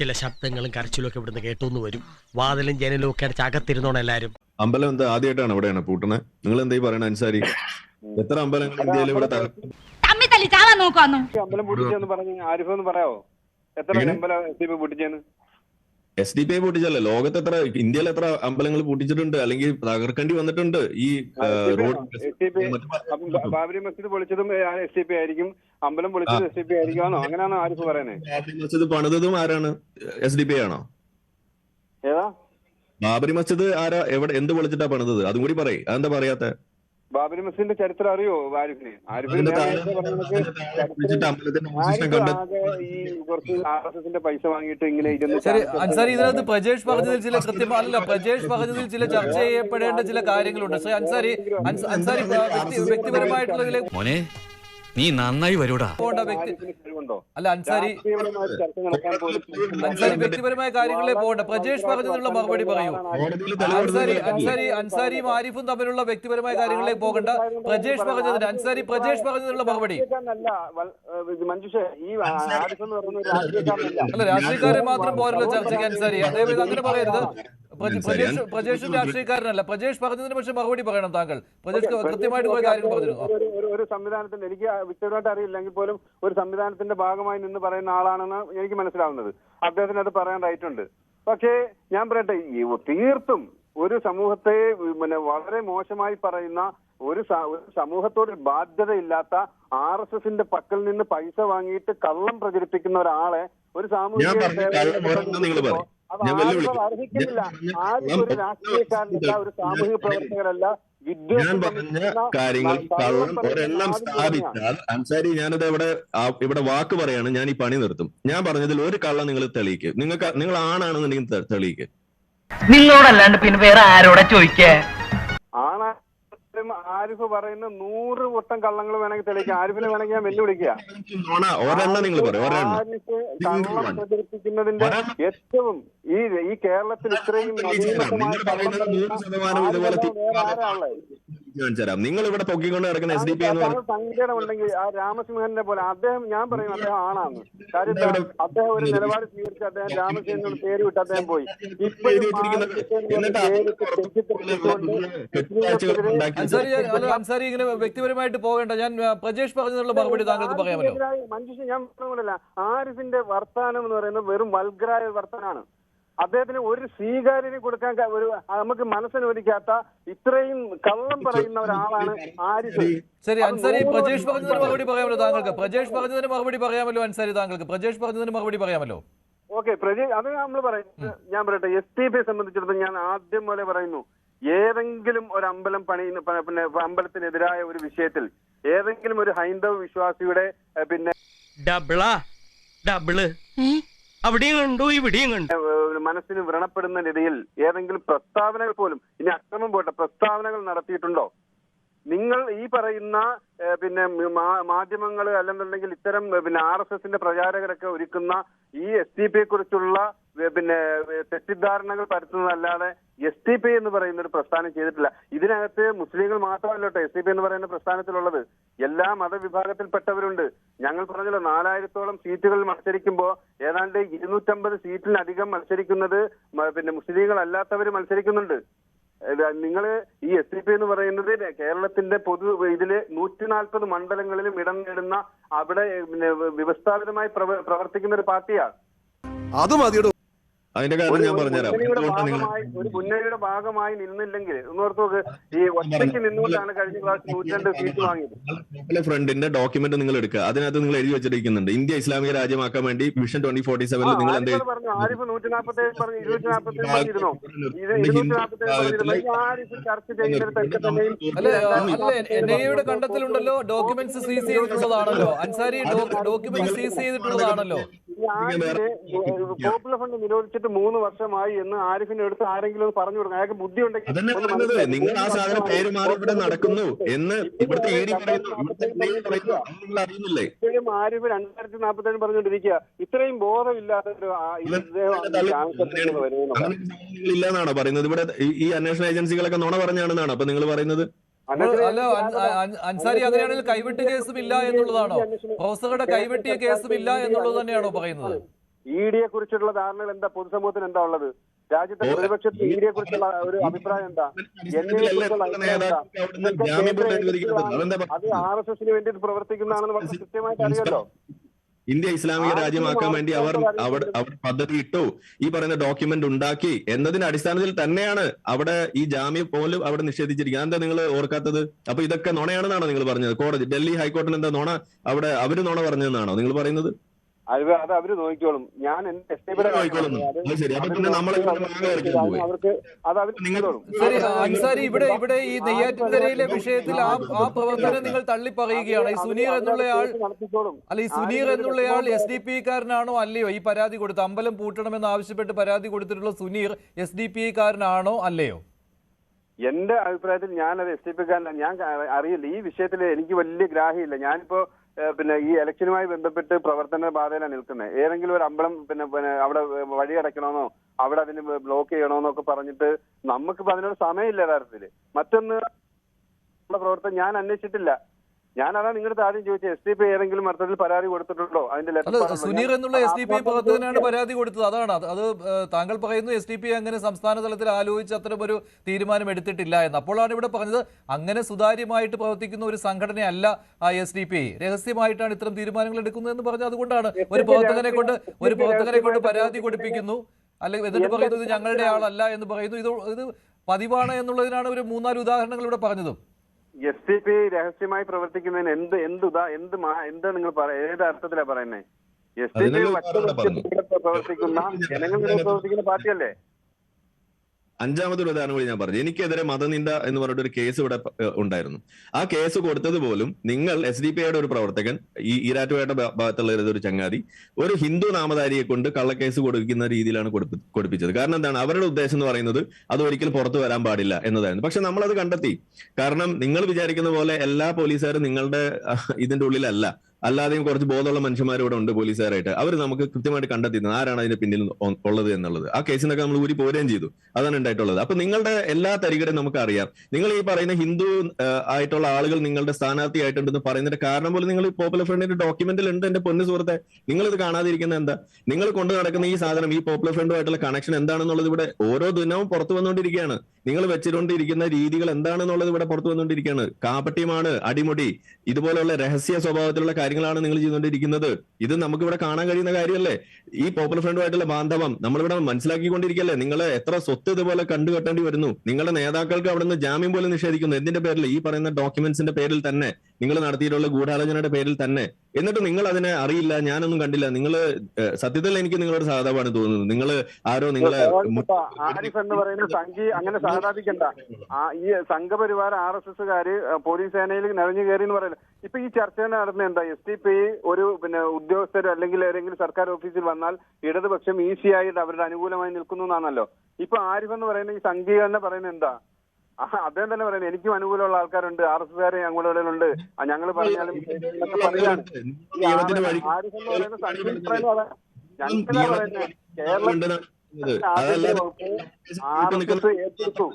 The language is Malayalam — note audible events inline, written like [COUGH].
ചില ശബ്ദങ്ങളും കരച്ചിലും ഒക്കെ ഇവിടുന്ന് കേട്ടോന്ന് വരും. വാതിലും ജനലും ഒക്കെ അടച്ച് അകത്തിരുന്നോണം എല്ലാരും. അമ്പലം എന്താ ആദ്യമായിട്ടാണ് ഇവിടെയാണ് പൂട്ടണേ? നിങ്ങൾ എന്തായി പറയണ അൻസാരി? എത്ര അമ്പലങ്ങൾ ഇന്ത്യയിൽ ഇവിടെ തല- തമ്മി തല്ലി ചാവാൻ നോക്കുവാന്നു? ഈ അമ്പലം പൂട്ടിച്ചെന്ന് പറഞ്ഞ് ആരിഫ് എന്ന് പറയാവോ? എത്ര അമ്പലം എസ് ഡി പി പൂട്ടിച്ചെന്ന്? എസ് ഡി പി ഐ പൂട്ടിച്ചല്ലേ ലോകത്ത് എത്ര ഇന്ത്യയിൽ എത്ര അമ്പലങ്ങൾ പൂട്ടിച്ചിട്ടുണ്ട്? അല്ലെങ്കിൽ തകർക്കേണ്ടി വന്നിട്ടുണ്ട്? ഈ റോഡ് ബാബരി മസ്ജിദ് പൊളിച്ചതും എസ് ഡി പി ആയിരിക്കും. അമ്പലം പൊളിച്ചത് എസ് ഡി പി ആയിരിക്കുമെന്നോ അങ്ങനെയാണോ ആരിഫ് പറയുന്നത് പണിതതും ആരാണ്? എസ് ഡി പി ആണോ? ഏതാ? ബാബരി മസ്ജിദ് ആരാ? എവിടെ? എന്ത് പൊളിച്ചിട്ടാ പണിതത്? അതും കൂടി പറയും. അതെന്താ പറയാത്ത? ബാബരി മസ്ജിദിന്റെ ചരിത്രം അറിയോ ആരിഫിന്? ആരിഫിന് വിളിച്ചിട്ട് ഈ കുറച്ച് ആർ എസ് എസിന്റെ പൈസ വാങ്ങിയിട്ട് ഇങ്ങനെ ശരി അൻസാരി ഇതിനകത്ത് പ്രജേഷ് പറഞ്ഞതിൽ ചില കൃത്യമാണല്ല. പ്രജേഷ് പറഞ്ഞതിൽ ചില ചർച്ച ചെയ്യപ്പെടേണ്ട ചില കാര്യങ്ങളുണ്ട്. ശ്രീ അൻസാരി അൻസാരി വ്യക്തിപരമായിട്ടുള്ള വ്യക്തി- വ്യക്തിപരമായിട്ടുള്ളതിലേക്ക് മോനെ നീ നന്നായി വരൂടാ. അല്ല അൻസാരി അൻസാരി വ്യക്തിപരമായ കാര്യങ്ങളെ പോകണ്ട. പ്രജേഷ് പറഞ്ഞതിനുള്ള മറുപടി പറയൂ. അൻസാരി അൻസാരി അൻസാരിയും ആരിഫും തമ്മിലുള്ള വ്യക്തിപരമായ കാര്യങ്ങളിലേക്ക് പോകണ്ട. പ്രജേഷ് പറഞ്ഞതിന് അൻസാരി പ്രജേഷ് പറഞ്ഞതിനുള്ള മറുപടി. അല്ല രാഷ്ട്രീയക്കാരെ മാത്രം പോരല്ലോ ചർച്ചയ്ക്ക് അൻസാരി. അതേപോലെ അങ്ങനെ പറയരുത്. പ്രജേഷ് പ്രജേഷും രാഷ്ട്രീയക്കാരനല്ല. പ്രജേഷ് പറഞ്ഞതിന് പക്ഷെ മറുപടി പറയണം താങ്കൾ. പ്രജേഷ് കൃത്യമായിട്ട് കുറെ കാര്യങ്ങൾ പറഞ്ഞിരുന്നു. ഒരു- സംവിധാനത്തിന്റെ എനിക്ക് വ്യക്തമായിട്ട് അറിയില്ലെങ്കിൽ പോലും ഒരു സംവിധാനത്തിന്റെ ഭാഗമായി നിന്ന് പറയുന്ന ആളാണെന്ന് എനിക്ക് മനസ്സിലാവുന്നത്. അദ്ദേഹത്തിന് അത് പറയാൻ റൈറ്റ് ഉണ്ട്. പക്ഷേ ഞാൻ പറയട്ടെ ഈ തീർത്തും ഒരു സമൂഹത്തെ പിന്നെ വളരെ മോശമായി പറയുന്ന ഒരു ഒരു സമൂഹത്തോട് ബാധ്യതയില്ലാത്ത ആർ എസ് എസിന്റെ പക്കൽ നിന്ന് പൈസ വാങ്ങിയിട്ട് കള്ളം പ്രചരിപ്പിക്കുന്ന ഒരാളെ ഒരു സാമൂഹിക അർഹിക്കുന്നില്ല ആരും ഒരു രാഷ്ട്രീയക്കാരനല്ല ഒരു സാമൂഹിക പ്രവർത്തകരല്ല. ഞാൻ പറഞ്ഞ കാര്യങ്ങൾ കള്ളം ഒരെണ്ണം സ്ഥാപിച്ചാൽ അൻസാരി ഞാനിത് ഇവിടെ ഇവിടെ വാക്ക് പറയാണ്. ഞാൻ ഈ പണി നിർത്തും. ഞാൻ പറഞ്ഞതിൽ ഒരു കള്ളം നിങ്ങൾ തെളിയിക്ക്. നിങ്ങൾക്ക് നിങ്ങൾ ആണാണെന്നുണ്ടെങ്കിൽ തെളിയിക്ക്. തെളിയിക്കുക നിങ്ങളോടല്ലാണ്ട് പിന്നെ വേറെ ആരോടാ ചോദിക്കേ? ആണായാലും ആരിഫ് പറയുന്ന നൂറ് വട്ടം കള്ളങ്ങൾ വേണമെങ്കിൽ തെളിയിക്കാം. ആരിഫിനെ വേണമെങ്കിൽ ഞാൻ വെല്ലുവിളിക്കുക. ആരിഫ് കള്ളം പ്രചരിപ്പിക്കുന്നതിന്റെ ഏറ്റവും ഈ ഈ കേരളത്തിൽ ഇത്രയും നവീനമായ നിങ്ങൾ കാണിച്ചു തരാം നിങ്ങൾ ഇവിടെ പൊക്കിക്കൊണ്ട് നടക്കുന്ന എസ് ഡി പി എന്ന് താങ്കൾ സങ്കടമുണ്ടെങ്കിൽ ആ രാമസിംഹനെ പോലെ അദ്ദേഹം ഞാൻ പറയും അദ്ദേഹം ആണാന്ന് കാര്യം അദ്ദേഹം ഒരു നിലപാട് സ്വീകരിച്ച് അദ്ദേഹം രാമസിംഹനോട് പേര് വിട്ട് അദ്ദേഹം പോയി. അൻസാരി ഇങ്ങനെ വ്യക്തിപരമായിട്ട് പോകേണ്ട. ഞാൻ പ്രജേഷ് പറഞ്ഞതിനുള്ള മറുപടി താങ്കൾക്ക് പറയാമല്ലോ. മഞ്ജുഷ ഞാൻ പറഞ്ഞില്ല ആരിഫിന്റെ വർത്താനം എന്ന് പറയുന്നത് വെറും വൽഗ്രായ വർത്താനാണ്. അദ്ദേഹത്തിന് ഒരു സ്വീകാര്യത കൊടുക്കാൻ ഒരു നമുക്ക് മനസ്സിനൊരുക്കാത്ത ഇത്രയും കള്ളം പറയുന്ന ഒരാളാണ് ആരിഫ് ശരി. അത് അൻസാരി പ്രജേഷ് പറഞ്ഞതിന് മറുപടി പറയാമല്ലോ താങ്കൾക്ക്. പ്രജേഷ് പറഞ്ഞതിന് മറുപടി പറയാമല്ലോ അൻസാരി താങ്കൾക്ക്. പ്രജേഷ് പറഞ്ഞതിന് മറുപടി പറയാമല്ലോ. ഓക്കെ പ്രജേഷ് അത് നമ്മൾ പറയുന്നത് ഞാൻ പറയട്ടെ എസ് ടി പിയെ സംബന്ധിച്ചിടത്തോളം ഞാൻ ആദ്യം പോലെ പറയുന്നു. ഏതെങ്കിലും ഒരു അമ്പലം പണി പിന്നെ അമ്പലത്തിനെതിരായ ഒരു വിഷയത്തിൽ ഏതെങ്കിലും ഒരു ഹൈന്ദവ വിശ്വാസിയുടെ പിന്നെ ഡബിളാ ഡബിൾ. അവിടെയും കണ്ടു ഇവിടെയും കണ്ടു. മനസ്സിന് വ്രണപ്പെടുന്ന രീതിയിൽ ഏതെങ്കിലും പ്രസ്താവനകൾ പോലും ഇനി അക്രമം പോട്ടെ പ്രസ്താവനകൾ നടത്തിയിട്ടുണ്ടോ? നിങ്ങൾ ഈ പറയുന്ന പിന്നെ മാധ്യമങ്ങൾ അല്ലെന്നുണ്ടെങ്കിൽ ഇത്തരം പിന്നെ ആർ എസ് എസിന്റെ പ്രചാരകരൊക്കെ ഒരുക്കുന്ന ഈ എസ് ടി പിയെ കുറിച്ചുള്ള പിന്നെ തെറ്റിദ്ധാരണകൾ പരത്തുന്നതല്ലാതെ എസ് ടി പി എന്ന് പറയുന്ന ഒരു പ്രസ്ഥാനം ചെയ്തിട്ടില്ല. ഇതിനകത്ത് മുസ്ലിങ്ങൾ മാത്രമല്ല കേട്ടോ എസ് ടി പി എന്ന് പറയുന്ന പ്രസ്ഥാനത്തിലുള്ളത്. എല്ലാ മതവിഭാഗത്തിൽപ്പെട്ടവരുണ്ട്. ഞങ്ങൾ പറഞ്ഞല്ലോ നാലായിരത്തോളം സീറ്റുകൾ മത്സരിക്കുമ്പോൾ ഏതാണ്ട് ഇരുന്നൂറ്റമ്പത് സീറ്റിലധികം മത്സരിക്കുന്നത് പിന്നെ മുസ്ലിങ്ങൾ അല്ലാത്തവർ മത്സരിക്കുന്നുണ്ട് നിങ്ങൾ ഈ എസ് ഡി പി എന്ന് പറയുന്നത് കേരളത്തിന്റെ പൊതു ഇതിൽ നൂറ്റി നാൽപ്പത് മണ്ഡലങ്ങളിലും ഇടം നേടുന്ന അവിടെ വ്യവസ്ഥാപിതമായി പ്രവർത്തിക്കുന്ന ഒരു പാർട്ടിയാണ് അത് മതിയുടെ. അതിന്റെ കാരണം ഞാൻ പറഞ്ഞുതരാം. എന്തുകൊണ്ടാണ് നിങ്ങൾ ഒരു മുന്നണിയുടെ ഭാഗമായി നിന്നില്ലെങ്കിൽ ഈ ഒറ്റയ്ക്ക് നിന്നുകൊണ്ടാണ് കഴിഞ്ഞ പ്രാവശ്യം നൂറ്റിരണ്ട് സീറ്റ് വാങ്ങിയത്. ഫ്രണ്ടിന്റെ ഡോക്യുമെന്റ് നിങ്ങൾ എടുക്കുക. അതിനകത്ത് നിങ്ങൾ എഴുതി വെച്ചിരിക്കുന്നുണ്ട്. ഇന്ത്യ ഇസ്ലാമിക രാജ്യമാക്കാൻ വേണ്ടി മിഷൻ ട്വന്റി ഫോർട്ടി സെവനിൽ നിങ്ങൾ എന്ത് ആരിഫ് അത് പറഞ്ഞു ആരിഫ് നൂറ്റി നാൽപ്പത്തി ഏഴ് പറഞ്ഞു ഇരുന്നൂറ്റി നാൽപ്പത്തി ഏഴ് പറഞ്ഞിരുന്നോ? ഇരുന്നൂറ്റി നാൽപ്പത്തി ഏഴ് പറഞ്ഞിരുന്നു? ഈ ആരിഫ് ചർച്ച ചെയ്യുന്നിടത്തൊക്കെ അല്ല അല്ല എൻ കണ്ടെത്തലുണ്ടല്ലോ? ഡോക്യുമെന്റ്സ് സീസ് ചെയ്തിട്ടുള്ളതാണല്ലോ. അൻസാരി ഡോക്യുമെന്റ് സീസ് ചെയ്തിട്ടുള്ളതാണല്ലോ. പോപ്പുലർ ഫണ്ട് നിരോധിച്ചിട്ട് മൂന്ന് വർഷമായി എന്ന് ആരിഫിന്റെ അടുത്ത് ആരെങ്കിലും ഒന്ന് പറഞ്ഞു കൊടുക്കണം. അയാൾക്ക് ബുദ്ധി ഉണ്ടെങ്കിൽ അതന്നെ ഒന്ന് പറയുന്നത് നിങ്ങൾ ആ സാധനം പേര് മാറി ഇവിടെ നടക്കുന്നു എന്ന് ഇവിടുത്തെ അറിയുന്നില്ലേ? ആരിഫ് രണ്ടായിരത്തി നാൽപ്പത്തി ഏഴ് പറഞ്ഞുകൊണ്ടിരിക്കുക ഇത്രയും ബോധമില്ലാത്ത ഇല്ലെന്നാണോ പറയുന്നത്? ഇവിടെ ഈ- അന്വേഷണ ഏജൻസികളൊക്കെ നുണ പറഞ്ഞാണെന്നാണ് അപ്പൊ നിങ്ങൾ പറയുന്നത്? അല്ല അൻ- അൻ- അൻസാരി അങ്ങനെയാണെങ്കിൽ കൈവെട്ട് കേസും ഇല്ല എന്നുള്ളതാണോ? പ്രൊഫസറുടെ കൈവെട്ടിയ കേസും ഇല്ല എന്നുള്ളത് തന്നെയാണോ പറയുന്നത്? ഇ ഡിയെ കുറിച്ചുള്ള ധാരണകൾ എന്താ? പൊതുസമൂഹത്തിന് എന്താ ഉള്ളത്? രാജ്യത്തെ പ്രതിപക്ഷത്തിന് ഇ ഡിയെ കുറിച്ചുള്ള ഒരു അഭിപ്രായം എന്താ? എന്നെ കുറിച്ചുള്ള അഭിപ്രായം എന്താ? അത് ആർ എസ് എസിന് വേണ്ടിയിട്ട് പ്രവർത്തിക്കുന്നതാണെന്ന് വളരെ കൃത്യമായിട്ട് അറിയാലോ ഇന്ത്യ ഇസ്ലാമിക രാജ്യമാക്കാൻ വേണ്ടി അവർ അവിടെ പദ്ധതി ഇട്ടു. ഈ പറയുന്ന ഡോക്യുമെന്റ് ഉണ്ടാക്കി. എന്നതിന്റെ അടിസ്ഥാനത്തിൽ തന്നെയാണ് അവിടെ ഈ ജാമ്യം പോലും അവിടെ നിഷേധിച്ചിരിക്കുന്നത്. എന്താ നിങ്ങൾ ഓർക്കാത്തത്? അപ്പൊ ഇതൊക്കെ നുണയാണെന്നാണോ നിങ്ങൾ പറഞ്ഞത്? കോടതി ഡൽഹി ഹൈക്കോടതി എന്താ നുണ? അവിടെ അവർ നുണ പറഞ്ഞതെന്നാണോ നിങ്ങൾ പറയുന്നത്? അത് അത് അവർ നോക്കിക്കോളും. ഞാൻ എന്റെ എസ് ടി പിയുടെ നോക്കിക്കോളും. അത് ശരി. അപ്പൊ പിന്നെ നമ്മളെ ഇവിടെ മാങ്ങ അവർക്ക് അത് അവർ നിങ്ങൾ- ശരി അൻസാരി ഇവിടെ ഇവിടെ ഈ നെയ്യാറ്റിൻകരയിലെ വിഷയത്തിൽ ആ ആ പ്രവർത്തനം നിങ്ങൾ തള്ളി പറയുകയാണ് ഈ സുനീർ എന്നുള്ളയാൾ അല്ല ഈ സുനീർ എന്നുള്ളയാൾ എസ് ഡി പി കാരനാണോ അല്ലയോ? ഈ പരാതി കൊടുത്ത് അമ്പലം പൂട്ടണമെന്ന് ആവശ്യപ്പെട്ട് പരാതി കൊടുത്തിട്ടുള്ള സുനീർ എസ് ഡി പി കാരനാണോ അല്ലയോ? എന്റെ അഭിപ്രായത്തിൽ ഞാനത് എസ് ഡി പി കാരനാണ് ഞാൻ അറിയില്ല. ഈ വിഷയത്തിൽ എനിക്ക് വലിയ ഗ്രാഹ്യമില്ല. ഞാനിപ്പോ പിന്നെ ഈ ഇലക്ഷനുമായി ബന്ധപ്പെട്ട് പ്രവർത്തന ബാധയിലാണ് നിൽക്കുന്നത് ഏതെങ്കിലും ഒരു അമ്പലം പിന്നെ പിന്നെ അവിടെ വഴി അടയ്ക്കണമെന്നോ അവിടെ അതിന് ബ്ലോക്ക് ചെയ്യണമെന്നോ ഒക്കെ പറഞ്ഞിട്ട് നമുക്കിപ്പോ അതിനൊരു സമയമില്ല യഥാർത്ഥത്തിൽ. മറ്റൊന്ന് പ്രവർത്തനം ഞാൻ അന്വേഷിച്ചിട്ടില്ല. അതാണ് നിങ്ങളുടെ ആദ്യം ചോദിച്ചത് എസ് ഡി പി ഏതെങ്കിലും അർത്ഥത്തിൽ പരാതി കൊടുത്തിട്ടുണ്ടോ? അതിന്റെ ലെറ്റർ സുനീർ എന്നുള്ള എസ് ഡി പി പ്രവർത്തകനാണ് പരാതി കൊടുത്തത്. അതാണ് അത്. താങ്കൾ പറയുന്നു എസ് ഡി പി അങ്ങനെ സംസ്ഥാന തലത്തിൽ ആലോചിച്ച് അത്തരം ഒരു തീരുമാനം എടുത്തിട്ടില്ല എന്ന്. അപ്പോഴാണ് ഇവിടെ പറഞ്ഞത് അങ്ങനെ സുതാര്യമായിട്ട് പ്രവർത്തിക്കുന്ന ഒരു സംഘടനയല്ല ആ എസ് ഡി പി രഹസ്യമായിട്ടാണ് ഇത്തരം തീരുമാനങ്ങൾ എടുക്കുന്നതെന്ന് പറഞ്ഞത്. അതുകൊണ്ടാണ് ഒരു പ്രവർത്തകനെ കൊണ്ട് ഒരു പ്രവർത്തകനെ കൊണ്ട് പരാതി കൊടുപ്പിക്കുന്നു. അല്ലെങ്കിൽ എന്നിട്ട് പറയുന്നത് ഞങ്ങളുടെ ആളല്ല എന്ന് പറയുന്നു. ഇത് ഇത് പതിവാണ് എന്നുള്ളതിനാണ് ഒരു മൂന്നാൽ ഉദാഹരണങ്ങൾ ഇവിടെ പറഞ്ഞതും. എസ് ടി പി രഹസ്യമായി പ്രവർത്തിക്കുന്നതിന് എന്ത് എന്ത് ഇതാ എന്ത് എന്താ നിങ്ങൾ പറയുന്നത് ഏത് അർത്ഥത്തിലാ പറയുന്നത് എസ് ടി പി മറ്റു പ്രവർത്തിക്കുന്ന [LAUGHS] ജനങ്ങളുടെ പ്രവർത്തിക്കുന്ന പാർട്ടിയല്ലേ? അഞ്ചാമതൊരു ഉദാഹരണം കൂടി ഞാൻ പറഞ്ഞു. എനിക്കെതിരെ മതനിന്ദ എന്ന് പറഞ്ഞിട്ട് ഒരു കേസ് ഇവിടെ ഉണ്ടായിരുന്നു. ആ കേസ് കൊടുത്തത് പോലും നിങ്ങൾ എസ് ഡി പി ഐയുടെ ഒരു പ്രവർത്തകൻ ഈ ഈരാറ്റുപേട്ട ഭാഗത്തുള്ള ഒരു ചങ്ങാതി ഒരു ഹിന്ദു നാമധാരിയെ കൊണ്ട് കള്ളക്കേസ് കൊടുക്കുന്ന രീതിയിലാണ് കൊടുപ്പി- കൊടുപ്പിച്ചത്. കാരണം എന്താണ്? അവരുടെ ഉദ്ദേശം എന്ന് പറയുന്നത് അത് ഒരിക്കലും പുറത്തു വരാൻ പാടില്ല എന്നതായിരുന്നു. പക്ഷെ നമ്മളത് കണ്ടെത്തി. കാരണം നിങ്ങൾ വിചാരിക്കുന്ന പോലെ എല്ലാ പോലീസുകാരും നിങ്ങളുടെ ഇതിന്റെ ഉള്ളിലല്ല. അല്ലാതെയും കുറച്ച് ബോധമുള്ള മനുഷ്യന്മാരോട് ഉണ്ട് പോലീസുകാരായിട്ട്. അവർ നമുക്ക് കൃത്യമായിട്ട് കണ്ടെത്തിയിരുന്നത് ആരാണ് അതിന്റെ പിന്നിൽ ഉള്ളത് എന്നുള്ളത്. ആ കേസിനൊക്കെ നമ്മൾ ഊരി പോരുകയും ചെയ്തു. അതാണ് ഉണ്ടായിട്ടുള്ളത്. അപ്പൊ നിങ്ങളുടെ എല്ലാ തരികടയും നമുക്ക് അറിയാം നിങ്ങൾ ഈ പറയുന്ന ഹിന്ദു ആയിട്ടുള്ള ആളുകൾ നിങ്ങളുടെ സ്ഥാനാർത്ഥിയായിട്ടുണ്ടെന്ന് പറയുന്നതിന്റെ കാരണം പോലും നിങ്ങൾ പോപ്പുലർ ഫ്രണ്ടിന്റെ ഡോക്യുമെന്റിൽ ഉണ്ട് എന്റെ പൊന്നു സുഹൃത്തെ. നിങ്ങൾ ഇത് കാണാതിരിക്കുന്നത് എന്താ? നിങ്ങൾ കൊണ്ടു നടക്കുന്ന ഈ സാധനം ഈ പോപ്പുലർ ഫ്രണ്ടുമായിട്ടുള്ള കണക്ഷൻ എന്താണെന്നുള്ളത് ഇവിടെ ഓരോ ദിനവും പുറത്തു വന്നുകൊണ്ടിരിക്കുകയാണ്. നിങ്ങൾ വെച്ചുകൊണ്ടിരിക്കുന്ന രീതികൾ എന്താണെന്നുള്ളത് ഇവിടെ പുറത്തു വന്നുകൊണ്ടിരിക്കുകയാണ്. കാപട്യമാണ് അടിമുടി. ഇതുപോലെയുള്ള രഹസ്യ സ്വഭാവത്തിലുള്ള കാര്യങ്ങളാണ് നിങ്ങൾ ചെയ്തുകൊണ്ടിരിക്കുന്നത്. ഇത് നമുക്ക് ഇവിടെ കാണാൻ കഴിയുന്ന കാര്യമല്ലേ? ഈ പോപ്പുലർ ഫ്രണ്ടുമായിട്ടുള്ള ബാന്ധവം നമ്മളിവിടെ മനസ്സിലാക്കിക്കൊണ്ടിരിക്കല്ലേ നിങ്ങൾ എത്ര സ്വത്ത് ഇതുപോലെ കണ്ടുകെട്ടേണ്ടി വരുന്നു? നിങ്ങളുടെ നേതാക്കൾക്ക് അവിടെ നിന്ന് ജാമ്യം പോലും നിഷേധിക്കുന്നു. എന്തിന്റെ പേരിൽ ഈ പറയുന്ന ഡോക്യുമെന്റ്സിന്റെ പേരിൽ തന്നെ. നിങ്ങൾ നടത്തിയിട്ടുള്ള ഗൂഢാലോചനയുടെ പേരിൽ തന്നെ. എന്നിട്ട് നിങ്ങൾ അതിനെ അറിയില്ല ഞാനൊന്നും കണ്ടില്ല. നിങ്ങൾ സത്യത്തിൽ എനിക്ക് നിങ്ങളോട് സാധാപാണ് തോന്നുന്നത് നിങ്ങൾ ആരോ നിങ്ങളെ ആരിഫ് എന്ന് പറയുന്ന സംഘി അങ്ങനെ സാധാപിക്കണ്ട ഈ സംഘപരിവാർ ആർ എസ് എസ്സുകാര് പോലീസ് സേനയിൽ നിറഞ്ഞു കയറി എന്ന് പറയുന്നത് ഇപ്പൊ ഈ ചർച്ച നടന്ന എന്താ? എസ് ടി പി ഒരു പിന്നെ ഉദ്യോഗസ്ഥർ അല്ലെങ്കിൽ ഏതെങ്കിലും സർക്കാർ ഓഫീസിൽ വന്നാൽ ഇടതുപക്ഷം ഈസി ആയിട്ട് അവരുടെ അനുകൂലമായി നിൽക്കുന്നു എന്നാണല്ലോ. ഇപ്പൊ ആരിഫ് എന്ന് പറയുന്ന ഈ സംഘീകരണം പറയുന്നത് എന്താ? അദ്ദേഹം തന്നെ പറയുന്നത് എനിക്കും അനുകൂലമുള്ള ആൾക്കാരുണ്ട് ആർ എസ് കാരെ അങ്ങോട്ട് ഉണ്ട് ഞങ്ങൾ പറഞ്ഞാലും. ഞങ്ങളാ പറയുന്നത് കേരള ഉണ്ടെന്നാണ് പറയുന്നത്. അതല്ലാതെ ആർ എസ് എസ് ഏറ്റെടുത്തു